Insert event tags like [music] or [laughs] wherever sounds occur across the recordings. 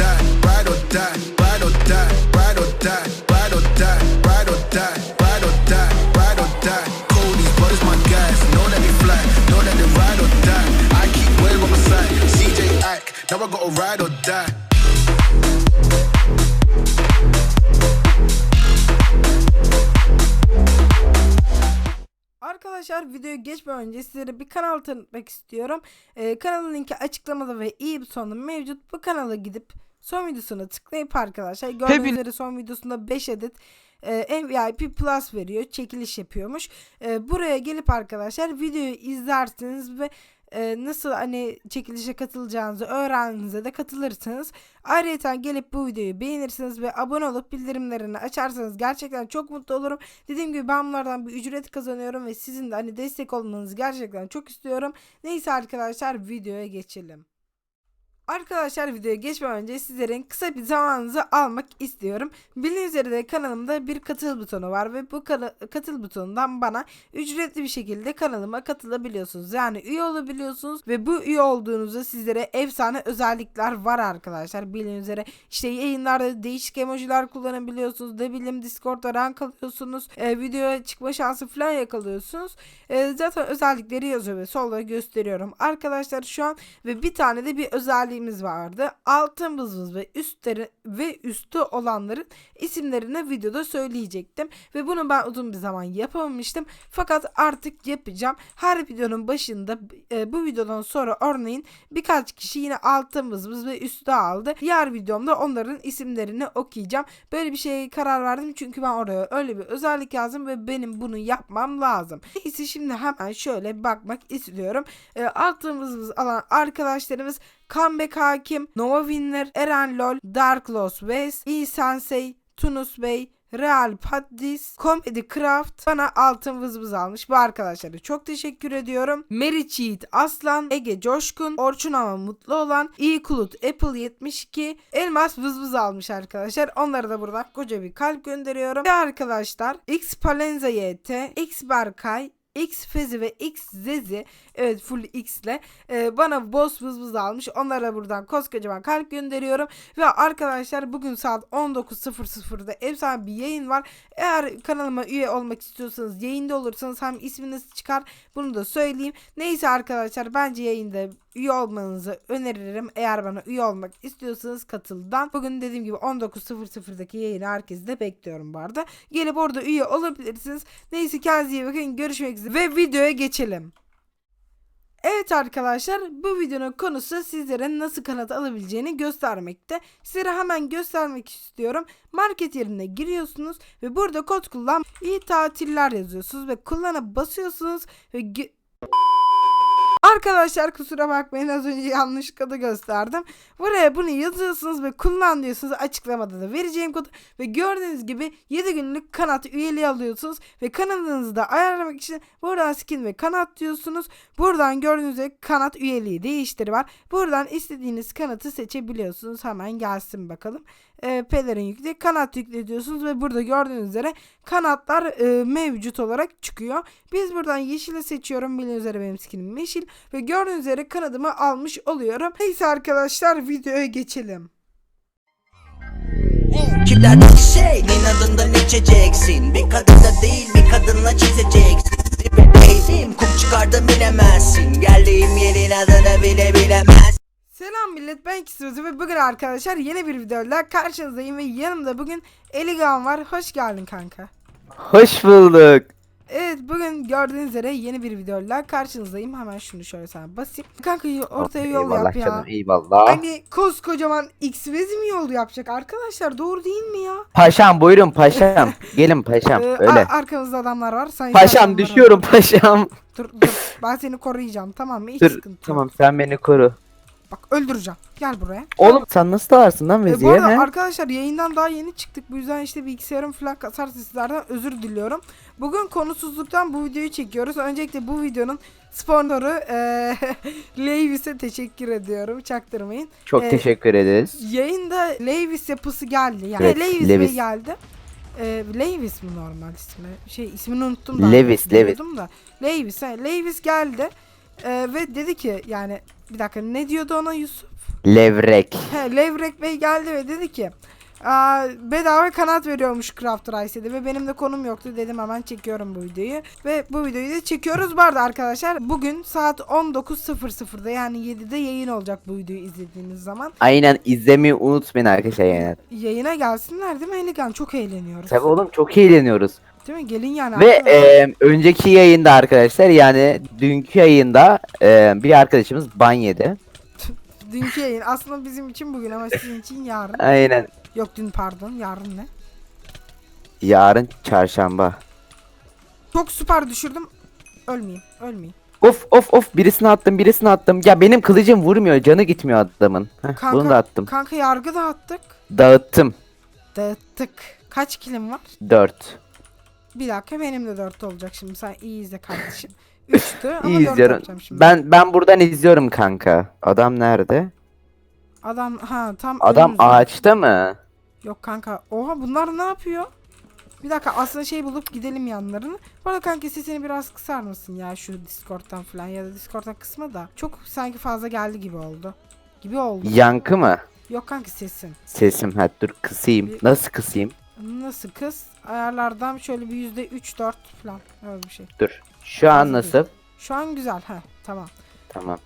die, ride or die, önce sizlere bir kanal tanıtmak istiyorum. Ee, kanalın linki açıklamada ve iyi butonda mevcut. Bu kanala gidip son videosuna tıklayıp arkadaşlar gördüğünüz Hepin- üzere son videosunda 5 adet e, MVP Plus veriyor. Çekiliş yapıyormuş. E, buraya gelip arkadaşlar videoyu izlersiniz ve e, nasıl hani çekilişe katılacağınızı öğrendiğinizde de katılırsınız. Ayrıca gelip bu videoyu beğenirsiniz ve abone olup bildirimlerini açarsanız gerçekten çok mutlu olurum. Dediğim gibi ben bunlardan bir ücret kazanıyorum ve sizin de hani destek olmanızı gerçekten çok istiyorum. Neyse arkadaşlar videoya geçelim. Arkadaşlar videoya geçmeden önce sizlerin kısa bir zamanınızı almak istiyorum. Bildiğiniz üzere de kanalımda bir katıl butonu var ve bu katıl butonundan bana ücretli bir şekilde kanalıma katılabiliyorsunuz. Yani üye olabiliyorsunuz ve bu üye olduğunuzda sizlere efsane özellikler var arkadaşlar. Bildiğiniz üzere işte yayınlarda değişik emojiler kullanabiliyorsunuz. Ne bileyim Discord'da rank alıyorsunuz. E, videoya çıkma şansı falan yakalıyorsunuz. E, zaten özellikleri yazıyor ve solda gösteriyorum. Arkadaşlar şu an ve bir tane de bir özelliğimiz vardı. Altın vızvız ve üstleri ve üstü olanların isimlerini videoda söyleyecektim ve bunu ben uzun bir zaman yapamamıştım. Fakat artık yapacağım. Her videonun başında e, bu videodan sonra örneğin birkaç kişi yine altın vızvız ve üstü aldı. Diğer videomda onların isimlerini okuyacağım. Böyle bir şeye karar verdim çünkü ben oraya öyle bir özellik yazdım ve benim bunu yapmam lazım. Neyse şimdi hemen şöyle bakmak istiyorum. E, altın vızvız alan arkadaşlarımız Comeback Hakim, Nova Winner, Eren Lol, Dark Lost West, E Sensei, Tunus Bey, Real Paddis, Comedy Craft bana altın vız vız almış. Bu arkadaşlara çok teşekkür ediyorum. Mary Cheat Aslan, Ege Coşkun, Orçun ama mutlu olan, İyi Kulut Apple 72, Elmas vız vız almış arkadaşlar. Onlara da buradan koca bir kalp gönderiyorum. Ve arkadaşlar X Palenza YT, X Berkay, X Fezi ve X Zezi evet full X ile e, bana boss vız vız almış. Onlara buradan koskocaman kalp gönderiyorum. Ve arkadaşlar bugün saat 19.00'da efsane bir yayın var. Eğer kanalıma üye olmak istiyorsanız yayında olursanız hem isminiz çıkar bunu da söyleyeyim. Neyse arkadaşlar bence yayında üye olmanızı öneririm. Eğer bana üye olmak istiyorsanız katıldan. Bugün dediğim gibi 19.00'daki yayını herkesi de bekliyorum bu arada. Gelip orada üye olabilirsiniz. Neyse kendinize iyi bakın. Görüşmek üzere. Ve videoya geçelim. Evet arkadaşlar bu videonun konusu sizlere nasıl kanat alabileceğini göstermekte. Sizlere hemen göstermek istiyorum. Market yerine giriyorsunuz ve burada kod kullan iyi tatiller yazıyorsunuz ve kullana basıyorsunuz ve Arkadaşlar kusura bakmayın az önce yanlış kodu gösterdim. Buraya bunu yazıyorsunuz ve kullan diyorsunuz. Açıklamada da vereceğim kodu. Ve gördüğünüz gibi 7 günlük kanat üyeliği alıyorsunuz. Ve kanalınızı da ayarlamak için buradan skin ve kanat diyorsunuz. Buradan gördüğünüz gibi kanat üyeliği değiştir var. Buradan istediğiniz kanatı seçebiliyorsunuz. Hemen gelsin bakalım. E, pelerin yükle kanat yükle diyorsunuz ve burada gördüğünüz üzere kanatlar e, mevcut olarak çıkıyor. Biz buradan yeşili seçiyorum. Bildiğiniz üzere benim skinim yeşil. Ve gördüğünüz üzere kanadımı almış oluyorum. Neyse arkadaşlar videoya geçelim. Kimlerden şey inadından içeceksin Bir kadında değil bir kadınla çizeceksin kum çıkardım bilemezsin Geldiğim yerin adını bile bilemez Selam millet ben Kisrozu ve bugün arkadaşlar yeni bir videoyla karşınızdayım ve yanımda bugün Eligan var. Hoş geldin kanka. Hoş bulduk. Evet bugün gördüğünüz üzere yeni bir videoyla karşınızdayım. Hemen şunu şöyle sana basayım. Kanka ortaya yol eyvallah yap ya. canım eyvallah. Hani koskocaman X mi yol yapacak arkadaşlar doğru değil mi ya? Paşam buyurun paşam. [laughs] Gelin paşam Ee, öyle. a- arkamızda adamlar var. Sayın Paşam adamlar düşüyorum paşam. Dur dur ben seni koruyacağım tamam mı? Hiç Dur sıkıntı yok. tamam sen beni koru. Bak öldüreceğim. Gel buraya. Oğlum sen nasıl dalarsın lan E, bu Vezi'ye arada he? arkadaşlar yayından daha yeni çıktık. Bu yüzden işte bilgisayarım falan kasarsa sizlerden özür diliyorum. Bugün konusuzluktan bu videoyu çekiyoruz. Öncelikle bu videonun sponsoru eee [laughs] Levis'e teşekkür ediyorum. Çaktırmayın. Çok Ee, teşekkür ederiz. Yayında Levis yapısı geldi. Yani Evet, Levis, Bey Levis. geldi. Ee, Levis mi normal ismi? Şey ismini unuttum da. Levis, Levis. biliyordum Da. Levis, he, Levis geldi. Ee, ve dedi ki yani bir dakika ne diyordu ona Yusuf? Levrek. He, Levrek Bey geldi ve dedi ki Aa, bedava kanat veriyormuş Craft Rice'de ve benim de konum yoktu dedim hemen çekiyorum bu videoyu ve bu videoyu da çekiyoruz bu arada arkadaşlar bugün saat 19.00'da yani 7'de yayın olacak bu videoyu izlediğiniz zaman Aynen izlemeyi unutmayın arkadaşlar yani. yayına gelsinler değil mi Eligan çok eğleniyoruz Tabii oğlum çok eğleniyoruz. Değil mi gelin yani Ve e, önceki yayında arkadaşlar yani dünkü yayında e, bir arkadaşımız ban yedi. [laughs] dünkü yayın aslında bizim için bugün ama sizin için yarın Aynen. yok dün pardon yarın ne Yarın çarşamba. çok süper düşürdüm ölmeyeyim ölmeyeyim Of of of birisini attım birisini attım. Ya benim kılıcım vurmuyor canı gitmiyor adamın. Heh, Kanka, bunu da attım. kanka yargı dağıttık Dağıttım. dağıttık kaç kilim var 4. Bir dakika benim de 4 olacak şimdi sen iyi izle kardeşim. [laughs] 3'tü ama İyi 4 izliyorum. yapacağım şimdi. Ben ben buradan izliyorum kanka. Adam nerede? Adam ha tam Adam önümüzde. ağaçta mı? Yok kanka oha bunlar ne yapıyor? Bir dakika aslında şey bulup gidelim yanlarını. Bu arada kanka sesini biraz kısar mısın ya şu Discord'dan falan ya da Discord'dan kısma da. Çok sanki fazla geldi gibi oldu. Gibi oldu. Yankı mı? Yok kanka sesin. Sesim ha dur kısayım. Bir- Nasıl kısayım? Nasıl kız? Ayarlardan şöyle bir yüzde 3-4 falan öyle bir şey. Dur. Şu an nasıl? Şu an güzel ha tamam. Tamam.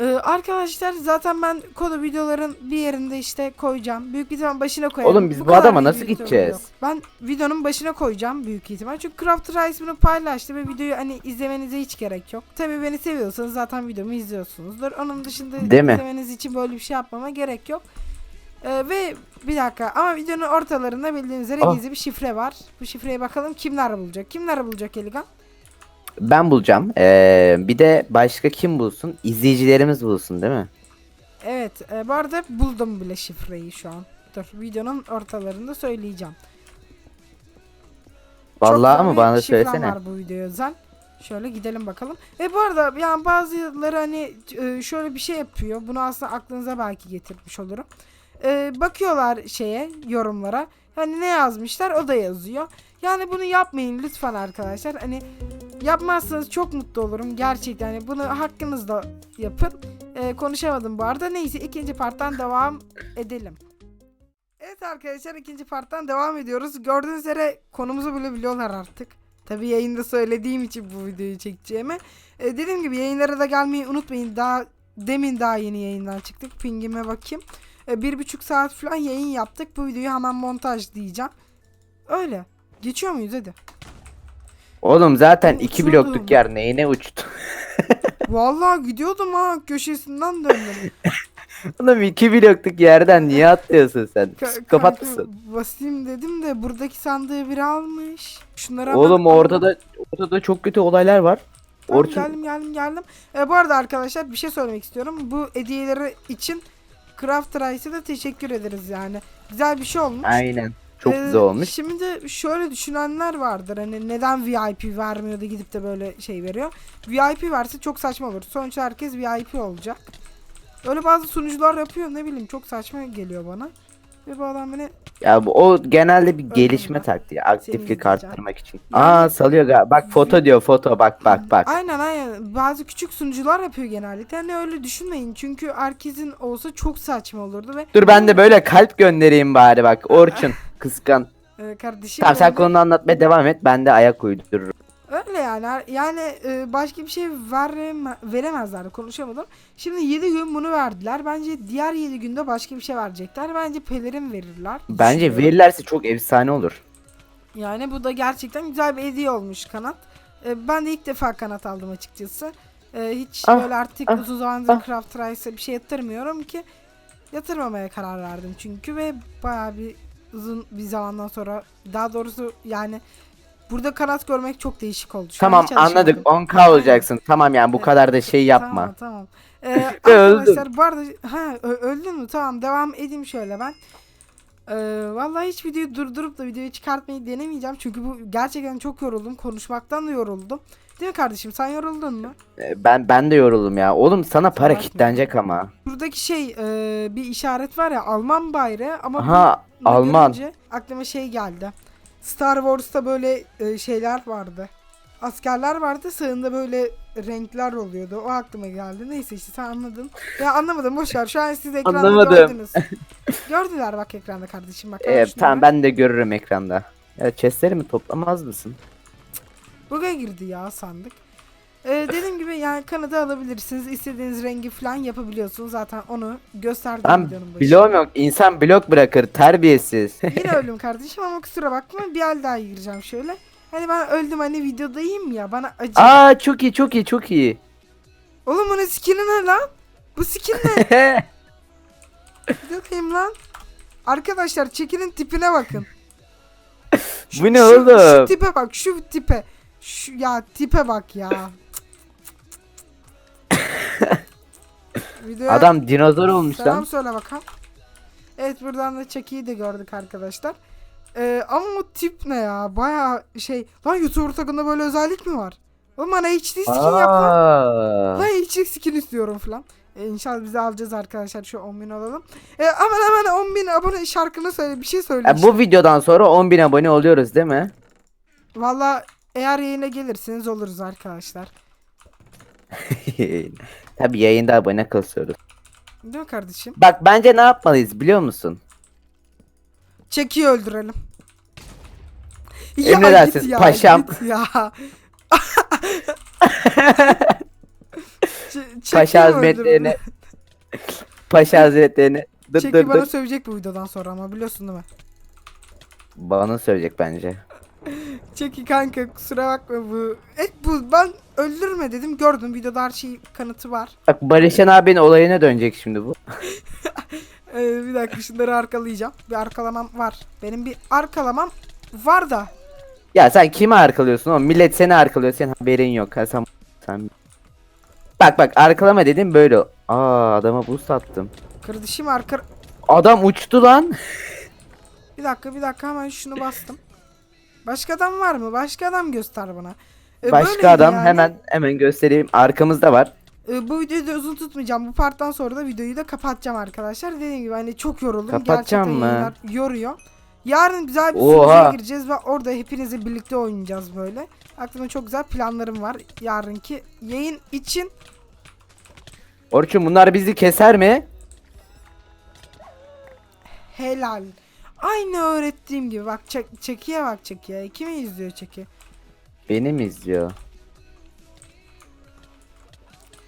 Ee, arkadaşlar zaten ben kodu videoların bir yerinde işte koyacağım. Büyük ihtimal başına koyarım. Oğlum biz bu kadar adama nasıl gideceğiz? yok. Ben videonun başına koyacağım büyük ihtimal. Çünkü Craft Rice bunu paylaştı ve videoyu hani izlemenize hiç gerek yok. Tabii beni seviyorsanız zaten videomu izliyorsunuzdur. Onun dışında Değil mi? izlemeniz için böyle bir şey yapmama gerek yok. Ee, ve bir dakika ama videonun ortalarında bildiğiniz üzere Ah. gizli bir şifre var. Bu şifreyi bakalım kimler bulacak? Kimler bulacak Eligan? Ben bulacağım. Ee, bir de başka kim bulsun? İzleyicilerimiz bulsun değil mi? Evet, e, bu arada buldum bile şifreyi şu an. Dur, videonun ortalarında söyleyeceğim. Çok Vallahi güzel mı bana da şifrem söylesene. var bu videoya özel. Şöyle gidelim bakalım. E bu arada yani bazıları hani e, şöyle bir şey yapıyor. Bunu aslında aklınıza belki getirmiş olurum. E, bakıyorlar şeye, yorumlara. Hani ne yazmışlar o da yazıyor. Yani bunu yapmayın lütfen arkadaşlar. Hani yapmazsanız çok mutlu olurum. Gerçekten hani bunu hakkınızda yapın. E, konuşamadım bu arada. Neyse ikinci parttan devam edelim. Evet arkadaşlar ikinci parttan devam ediyoruz. Gördüğünüz üzere konumuzu bile biliyorlar artık. Tabi yayında söylediğim için bu videoyu çekeceğimi. E, dediğim gibi yayınlara da gelmeyi unutmayın. Daha demin daha yeni yayından çıktık. Pingime bakayım. E, bir buçuk saat falan yayın yaptık. Bu videoyu hemen montaj diyeceğim. Öyle. Geçiyor muyuz hadi. Oğlum zaten Ben iki uçuyordum. blokluk yer neyine uçtu? [laughs] Vallahi gidiyordum ha köşesinden döndüm. [laughs] Oğlum iki blokluk yerden niye atlıyorsun sen? Ka- Psikopat kanka, mısın? Basayım dedim de buradaki sandığı biri almış. Şunları hemen Oğlum ortada ortada çok kötü olaylar var. Tamam, Orçun geldim geldim geldim. E, bu arada arkadaşlar bir şey söylemek istiyorum. Bu hediyeleri için Craft Rice'e de teşekkür ederiz yani. Güzel bir şey olmuş. aynen. Çok Ee, güzel olmuş. Şimdi şöyle düşünenler vardır. Hani neden VIP vermiyor da gidip de böyle şey veriyor. VIP verse çok saçma olur. Sonuçta herkes VIP olacak. Öyle bazı sunucular yapıyor ne bileyim çok saçma geliyor bana. Ve bu adam beni Ya bu o genelde bir gelişme taktiği. Aktiflik izleyeceğim. arttırmak için. Aa salıyor galiba. Bak foto diyor foto bak bak bak. Aynen aynen. Bazı küçük sunucular yapıyor genellikle. Hani öyle düşünmeyin. Çünkü herkesin olsa çok saçma olurdu ve Dur ben de böyle kalp göndereyim bari bak. Orçun [laughs] kıskan. Ee, kardeşim Tamam sen öyle- konunu anlatmaya devam et. Ben de ayak uydururum. Öyle yani. Yani e, başka bir şey vereme, veremezler. Konuşamadım. Şimdi 7 gün bunu verdiler. Bence diğer 7 günde başka bir şey verecekler. Bence pelerin verirler. Bence verirlerse çok efsane olur. Yani bu da gerçekten güzel bir hediye olmuş kanat. E, ben de ilk defa kanat aldım açıkçası. E, hiç Ah, böyle artık ah, uzun zamandır ah. Craft Rice'a bir şey yatırmıyorum ki. Yatırmamaya karar verdim çünkü ve bayağı bir uzun bir zamandan sonra daha doğrusu yani burada kanat görmek çok değişik oldu. Şu Tamam anladık 10k olacaksın. Tamam yani bu Evet. kadar da şey yapma. Tamam tamam. [laughs] Ee, arkadaşlar bu arada ha öldün mü? Tamam devam edeyim şöyle ben. Ee, vallahi hiç videoyu durdurup da videoyu çıkartmayı denemeyeceğim. Çünkü bu gerçekten çok yoruldum. Konuşmaktan da yoruldum. Değil mi kardeşim? Sen yoruldun mu? Ee, Ben ben de yoruldum ya. Oğlum sana para mı? kitlenecek ama. Buradaki şey e, bir işaret var ya Alman bayrağı ama Aha Alman. aklıma şey geldi. Star Wars'ta böyle e, şeyler vardı. askerler vardı. Sağında böyle renkler oluyordu. O aklıma geldi. Neyse işte sen anladın. Ya anlamadım boş ver. Şu an siz ekranda Anlamadım. gördünüz. [laughs] Gördüler bak ekranda kardeşim bak. Ee, tamam ben de görürüm ekranda. Ya chestlerimi toplamaz mısın? Bug'a girdi ya sandık. Ee, dediğim gibi yani kanadı alabilirsiniz. İstediğiniz rengi falan yapabiliyorsunuz. Zaten onu gösterdim Ben videonun başında. bloğum yok. İnsan blok bırakır. Terbiyesiz. Yine [laughs] öldüm kardeşim ama kusura bakma bir el daha gireceğim şöyle. Hani ben öldüm hani videodayım ya bana acı. Aa çok iyi çok iyi çok iyi. Oğlum bunun skin'i ne lan? Bu skin ne? [laughs] Bir bakayım lan. Arkadaşlar çekinin tipine bakın. Bu ne şu, oğlum? Şu tipe bak şu tipe. Şu, ya tipe bak ya. [laughs] Videoya Adam dinozor olmuş selam lan. söyle bakalım. Evet buradan da Chucky'yi de gördük arkadaşlar. Ee, ama o tip ne ya? Baya şey. Lan YouTuber takımda böyle özellik mi var? Oğlum bana HD skin yap lan. Aa. Lan HD skin istiyorum falan. Ee, inşallah bizi alacağız arkadaşlar şu 10 bin olalım. Ee, aman aman 10 bin abone şarkını söyle bir şey söyle. Ya bu videodan sonra 10.000 abone oluyoruz değil mi? Valla eğer yayına gelirseniz oluruz arkadaşlar. [laughs] Tabi yayında abone kasıyoruz. Değil mi kardeşim? Bak bence ne yapmalıyız biliyor musun? Çekiyi öldürelim. Emredersiniz, git paşam. git ya. [laughs] Ç- [laughs] Paşa hazretlerine. öldürelim? Paşa hazretlerine. Dır Çeki dır bana dır. sövecek bu videodan sonra ama biliyorsun değil mi? Bana söyleyecek bence. Çeki kanka kusura bakma bu. Et bu ben öldürme dedim gördüm videoda her şey kanıtı var. Bak Barışan abinin olayına dönecek şimdi bu. [laughs] Ee, bir dakika şunları arkalayacağım. Bir arkalamam var. Benim bir arkalamam var da. Ya sen kimi arkalıyorsun oğlum? Millet seni arkalıyor. Senin haberin yok. Ha, sen, sen... Bak bak arkalama dedim böyle. Aa adama boost attım. Kardeşim arka... Adam uçtu lan. [laughs] Bir dakika bir dakika hemen şunu bastım. Başka adam var mı? Başka adam göster bana. Ee, Başka adam yani. hemen hemen göstereyim. Arkamızda var. Ee, bu videoyu da uzun tutmayacağım. Bu parttan sonra da videoyu da kapatacağım arkadaşlar. Dediğim gibi hani çok yoruldum. Kapatacağım Gerçekten mı? yoruyor. Yarın güzel bir sunucuya gireceğiz ve orada hepinizle birlikte oynayacağız böyle. Aklımda çok güzel planlarım var yarınki yayın için. Orçun bunlar bizi keser mi? Helal. Aynı öğrettiğim gibi. Bak çek, Çeki'ye bak Çeki'ye. Kimi izliyor Çeki? Beni mi izliyor?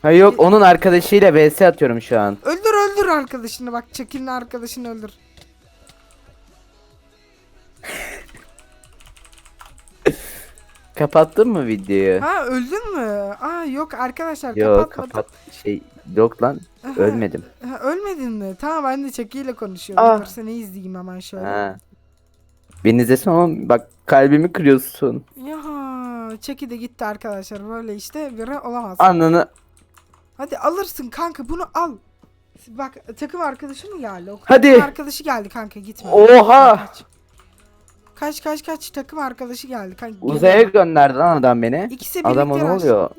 Ha yok onun arkadaşıyla vs atıyorum şu an. Öldür öldür arkadaşını bak. Çeki'nin arkadaşını öldür. Kapattın mı videoyu? Ha öldün mü? Aa yok arkadaşlar Yok kapatmadım. kapat şey yok lan Aha, ölmedim. ha, ölmedin mi? Tamam ben de Çeki ile konuşuyorum. Aa. Dur seni izleyeyim hemen şöyle. Ha. Beni izlesin ama bak kalbimi kırıyorsun. Ya Çeki de gitti arkadaşlar. Böyle işte biri olamaz. Ananı Hadi alırsın kanka bunu al. Bak takım arkadaşı mı geldi? O Hadi. Takım arkadaşı geldi kanka gitme. Oha! Kaç. Kaç kaç kaç takım arkadaşı geldi kanka. uzaya gönderdi lan adam beni. İkisi birlikte Adama ne oluyor?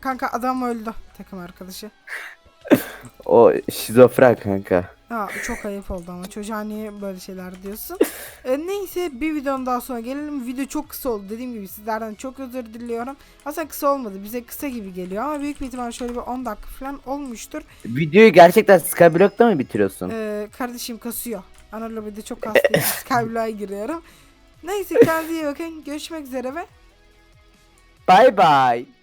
Kanka adam öldü takım arkadaşı. O şizofren kanka. Ha çok ayıp oldu ama çocuğa niye böyle şeyler diyorsun. E, neyse bir videonun daha sonra gelelim. Video çok kısa oldu. Dediğim gibi sizlerden çok özür diliyorum. Aslında kısa olmadı. Bize kısa gibi geliyor ama büyük bir ihtimal şöyle bir 10 dakika falan olmuştur. Videoyu gerçekten Skyblock'ta mı bitiriyorsun? Ee, kardeşim kasıyor. Ana lobide çok kastayım. [laughs] Skyblock'a giriyorum. Neyse kendinize iyi bakın. Görüşmek üzere ve Bye bye.